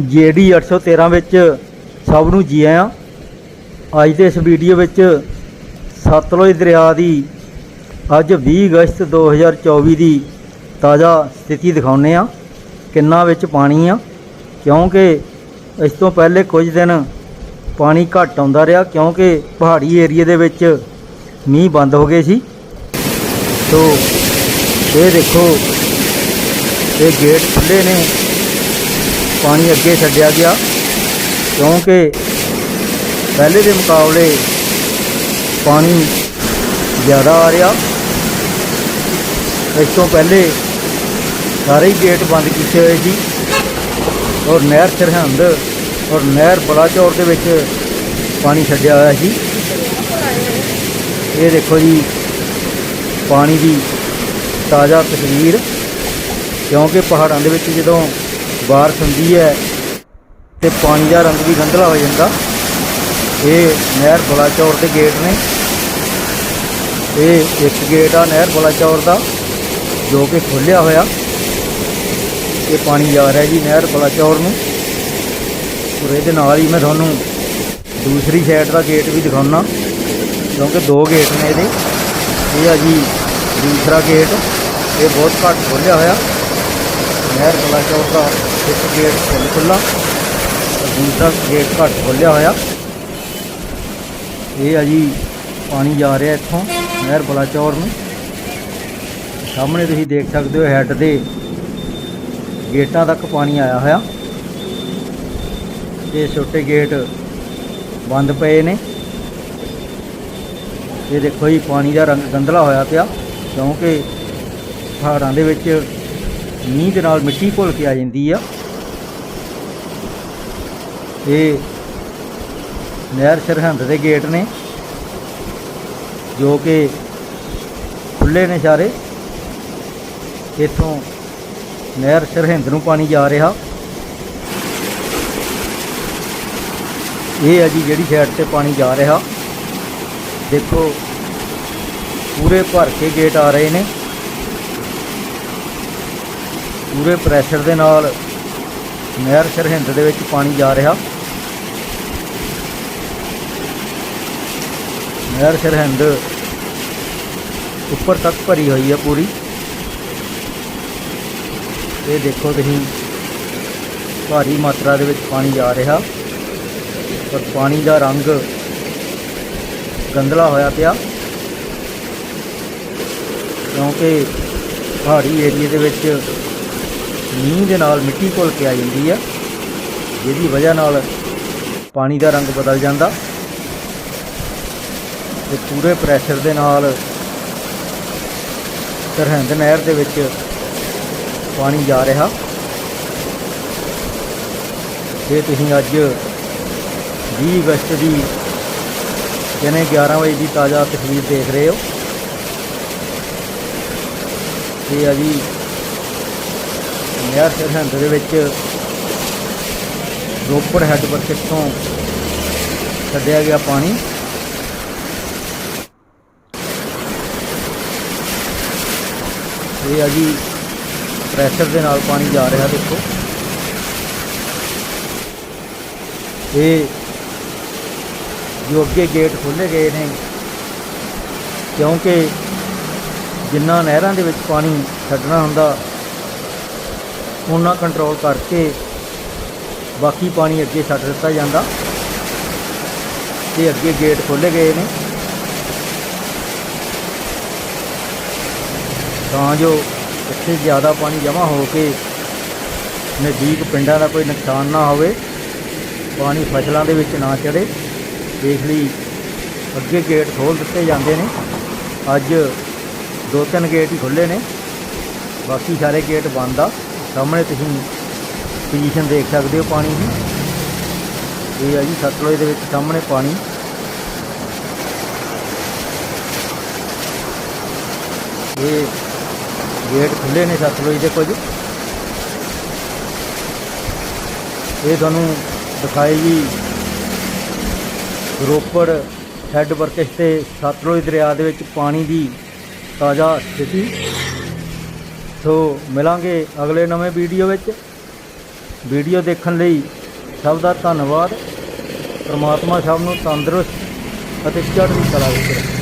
GD 813 ਵਿੱਚ ਸਭ ਨੂੰ ਜੀ ਆਇਆਂ। ਅੱਜ ਦੇ ਇਸ ਵੀਡੀਓ ਵਿੱਚ ਸਤਲੁਜ ਦਰਿਆ ਦੀ ਅੱਜ 20 ਅਗਸਤ 2024 ਦੀ ਤਾਜ਼ਾ ਸਥਿਤੀ ਦਿਖਾਉਂਦੇ ਆ ਕਿੰਨਾ ਵਿੱਚ ਪਾਣੀ ਆ। ਕਿਉਂਕਿ ਇਸ ਤੋਂ ਪਹਿਲੇ ਕੁਝ ਦਿਨ ਪਾਣੀ ਘੱਟ ਆਉਂਦਾ ਰਿਹਾ, ਕਿਉਂਕਿ ਪਹਾੜੀ ਏਰੀਏ ਦੇ ਵਿੱਚ ਮੀਂਹ ਬੰਦ ਹੋ ਗਏ ਸੀ। ਸੋ ਇਹ ਦੇਖੋ, ਇਹ ਗੇਟ ਖੁੱਲੇ ਨੇ। ਪਾਣੀ ਅੱਗੇ ਛੱਡਿਆ ਗਿਆ, ਕਿਉਂਕਿ ਪਹਿਲੇ ਦੇ ਮੁਕਾਬਲੇ ਪਾਣੀ ਜ਼ਿਆਦਾ ਆ ਰਿਹਾ। ਇਸ ਤੋਂ ਪਹਿਲੇ ਸਾਰੇ ਹੀ ਗੇਟ ਬੰਦ ਕੀਤੇ ਹੋਏ ਸੀ ਔਰ ਨਹਿਰ ਸਰਹੰਦ ਔਰ ਨਹਿਰ ਬਲਾਚੌਰ ਦੇ ਵਿੱਚ ਪਾਣੀ ਛੱਡਿਆ ਹੋਇਆ ਸੀ। ਇਹ ਦੇਖੋ ਜੀ, ਪਾਣੀ ਦੀ ਤਾਜ਼ਾ ਤਸਵੀਰ, ਕਿਉਂਕਿ ਪਹਾੜਾਂ ਦੇ ਵਿੱਚ ਜਦੋਂ ਬਾਰਿਸ਼ ਹੁੰਦੀ ਹੈ ਤੇ ਪਾਣੀ ਦਾ ਰੰਗ ਵੀ ਗੰਧਲਾ ਹੋ ਜਾਂਦਾ। ਇਹ ਨਹਿਰ ਬਲਾਚੌਰ ਦੇ ਗੇਟ ਨੇ। ਇਹ ਇੱਕ ਗੇਟ ਆ ਨਹਿਰ ਬਲਾਚੌਰ ਦਾ, ਜੋ ਕਿ ਖੁੱਲਿਆ ਹੋਇਆ। ਇਹ ਪਾਣੀ ਜਾ ਰਿਹਾ ਜੀ ਨਹਿਰ ਬਲਾਚੌਰ ਨੂੰ। ਔਰ ਇਹਦੇ ਨਾਲ ਹੀ ਮੈਂ ਤੁਹਾਨੂੰ ਦੂਸਰੀ ਸਾਈਡ ਦਾ ਗੇਟ ਵੀ ਦਿਖਾਉਣਾ ਕਿਉਂਕਿ ਦੋ ਗੇਟ ਨੇ ਇਹਦੇ। ਇਹ ਆ ਜੀ ਦੂਸਰਾ ਗੇਟ ਇਹ ਬਹੁਤ ਘੱਟ ਖੁੱਲਿਆ ਹੋਇਆ। ਨਹਿਰ ਬਲਾਚੌਰ ਦਾ ਇੱਕ ਗੇਟ ਫੁੱਲ ਖੁੱਲਾ ਔਰ ਦੂਸਰਾ ਗੇਟ ਘੱਟ ਖੁੱਲਿਆ ਹੋਇਆ। ਇਹ ਆ ਜੀ ਪਾਣੀ ਜਾ ਰਿਹਾ ਇੱਥੋਂ ਨਹਿਰ ਬਲਾਚੌਰ ਨੂੰ। ਸਾਹਮਣੇ ਤੁਸੀਂ ਦੇਖ ਸਕਦੇ ਹੋ ਹੈੱਡ ਦੇ ਗੇਟਾਂ ਤੱਕ ਪਾਣੀ ਆਇਆ ਹੋਇਆ। ਇਹ ਛੋਟੇ ਗੇਟ ਬੰਦ ਪਏ ਨੇ। ਇਹ ਦੇਖੋ ਜੀ, ਪਾਣੀ ਦਾ ਰੰਗ ਗੰਧਲਾ ਹੋਇਆ ਪਿਆ, ਕਿਉਂਕਿ ਪਹਾੜਾਂ ਦੇ ਵਿੱਚ ਮੀਂਹ ਦੇ ਨਾਲ ਮਿੱਟੀ ਘੁਲ ਕੇ ਆ ਜਾਂਦੀ ਆ। ਇਹ ਨਹਿਰ ਸਰਹੰਦ ਦੇ ਗੇਟ ਨੇ, ਜੋ ਕਿ ਖੁੱਲੇ ਨੇ ਸਾਰੇ। ਇੱਥੋਂ ਨਹਿਰ ਸਰਹੰਦ ਨੂੰ ਪਾਣੀ ਜਾ ਰਿਹਾ। ਇਹ ਹੈ ਜੀ ਜਿਹੜੀ ਸਾਈਡ ਤੇ ਪਾਣੀ ਜਾ ਰਿਹਾ। ਦੇਖੋ, ਪੂਰੇ ਭਰ ਕੇ ਗੇਟ ਆ ਰਹੇ ਨੇ। ਪੂਰੇ ਪ੍ਰੈਸ਼ਰ ਦੇ ਨਾਲ ਨਹਿਰ ਸਰਹਿੰਦ ਦੇ ਵਿੱਚ ਪਾਣੀ ਜਾ ਰਿਹਾ। ਨਹਿਰ ਸਰਹਿੰਦ ਉੱਪਰ ਤੱਕ ਭਰੀ ਹੋਈ ਹੈ ਪੂਰੀ। ਇਹ ਦੇਖੋ ਤੁਸੀਂ, ਭਾਰੀ ਮਾਤਰਾ ਦੇ ਵਿੱਚ ਪਾਣੀ ਜਾ ਰਿਹਾ। ਪਰ ਪਾਣੀ ਦਾ ਰੰਗ ਗੰਧਲਾ ਹੋਇਆ ਪਿਆ। ਕਿਉਂਕਿ ਪਹਾੜੀ ਏਰੀਏ ਦੇ ਵਿੱਚ ਮੀਂਹ ਦੇ ਨਾਲ ਮਿੱਟੀ ਘੁਲ ਕੇ ਆ ਜਾਂਦੀ ਆ, ਜਿਹਦੀ ਵਜ੍ਹਾ ਨਾਲ ਪਾਣੀ ਦਾ ਰੰਗ ਬਦਲ ਜਾਂਦਾ ਤੇ ਪੂਰੇ ਪ੍ਰੈਸ਼ਰ ਦੇ ਨਾਲ ਸਰਹੰਦ ਨਹਿਰ ਦੇ ਵਿੱਚ ਪਾਣੀ ਜਾ ਰਿਹਾ। ਇਹ ਤੁਸੀਂ ਅੱਜ 20 ਅਗਸਤ ਦੀ ਦਿਨੇ 11 ਵਜੇ ਦੀ ਤਾਜ਼ਾ ਤਸਵੀਰ ਦੇਖ ਰਹੇ ਹੋ। ਇਹ ਅਜੀ ਨਹਿਰ ਸਰਹੰਦ ਦੇ ਵਿੱਚ ਰੋਪੜ ਹੈੱਡ ਵਰਕਸ ਤੋਂ ਛੱਡਿਆ ਗਿਆ ਪਾਣੀ। ਇਹ ਆ ਜੀ ਪ੍ਰੈਸ਼ਰ ਦੇ ਨਾਲ ਪਾਣੀ ਜਾ ਰਿਹਾ ਦੇਖੋ। ਇਹ ਜੋ ਅੱਗੇ ਗੇਟ ਖੋਲ੍ਹੇ ਗਏ ਨੇ, ਕਿਉਂਕਿ ਜਿੰਨਾ ਨਹਿਰਾਂ ਦੇ ਵਿੱਚ ਪਾਣੀ ਛੱਡਣਾ ਹੁੰਦਾ ਉਹਨਾਂ ਕੰਟਰੋਲ ਕਰਕੇ ਬਾਕੀ ਪਾਣੀ ਅੱਗੇ ਛੱਡ ਦਿੱਤਾ ਜਾਂਦਾ। ਤੇ ਅੱਗੇ ਗੇਟ ਖੋਲ੍ਹੇ ਗਏ ਨੇ। ਤਾਂ ਜੋ ਇੱਥੇ ਜ਼ਿਆਦਾ ਪਾਣੀ ਜਮ੍ਹਾਂ ਹੋ ਕੇ ਨਜ਼ਦੀਕ ਪਿੰਡਾਂ ਦਾ ਕੋਈ ਨੁਕਸਾਨ ਨਾ ਹੋਵੇ, ਪਾਣੀ ਫਸਲਾਂ ਦੇ ਵਿੱਚ ਨਾ ਚੜੇ ਇਸ ਲਈ ਅੱਗੇ ਗੇਟ ਖੋਲ ਦਿੱਤੇ ਜਾਂਦੇ ਨੇ। ਅੱਜ ਦੋ ਤਿੰਨ ਗੇਟ ਹੀ ਖੁੱਲੇ ਨੇ। ਬਾਕੀ ਸਾਰੇ ਗੇਟ ਬੰਦ ਆ। ਸਾਹਮਣੇ ਤੁਸੀਂ ਪੋਜੀਸ਼ਨ ਦੇਖ ਸਕਦੇ ਹੋ ਪਾਣੀ ਦੀ। ਇਹ ਆ ਜੀ ਸਤਲੁਜ ਦੇ ਵਿੱਚ ਸਾਹਮਣੇ ਪਾਣੀ। ਇਹ ਗੇਟ ਖੁੱਲੇ ਨੇ ਸਤਲੁਜ ਦੇ ਕੁਝ। ਇਹ ਤੁਹਾਨੂੰ ਦਿਖਾਏਗੀ ਰੋਪੜ ਹੈੱਡ ਵਰਕਸ ਤੇ ਸਤਲੁਜ ਦਰਿਆ ਦੇ ਵਿੱਚ ਪਾਣੀ ਦੀ ਤਾਜ਼ਾ ਸਥਿਤੀ। ਸੋ ਮਿਲਾਂਗੇ ਅਗਲੇ ਨਵੇਂ ਵੀਡੀਓ ਵਿੱਚ। ਵੀਡੀਓ ਦੇਖਣ ਲਈ ਸਭ ਦਾ ਧੰਨਵਾਦ। ਪ੍ਰਮਾਤਮਾ ਸਭ ਨੂੰ ਤੰਦਰੁਸਤ ਅਤੇ ਚੜ੍ਹਦੀ ਕਲਾ ਵਿੱਚ ਰੱਖੇ।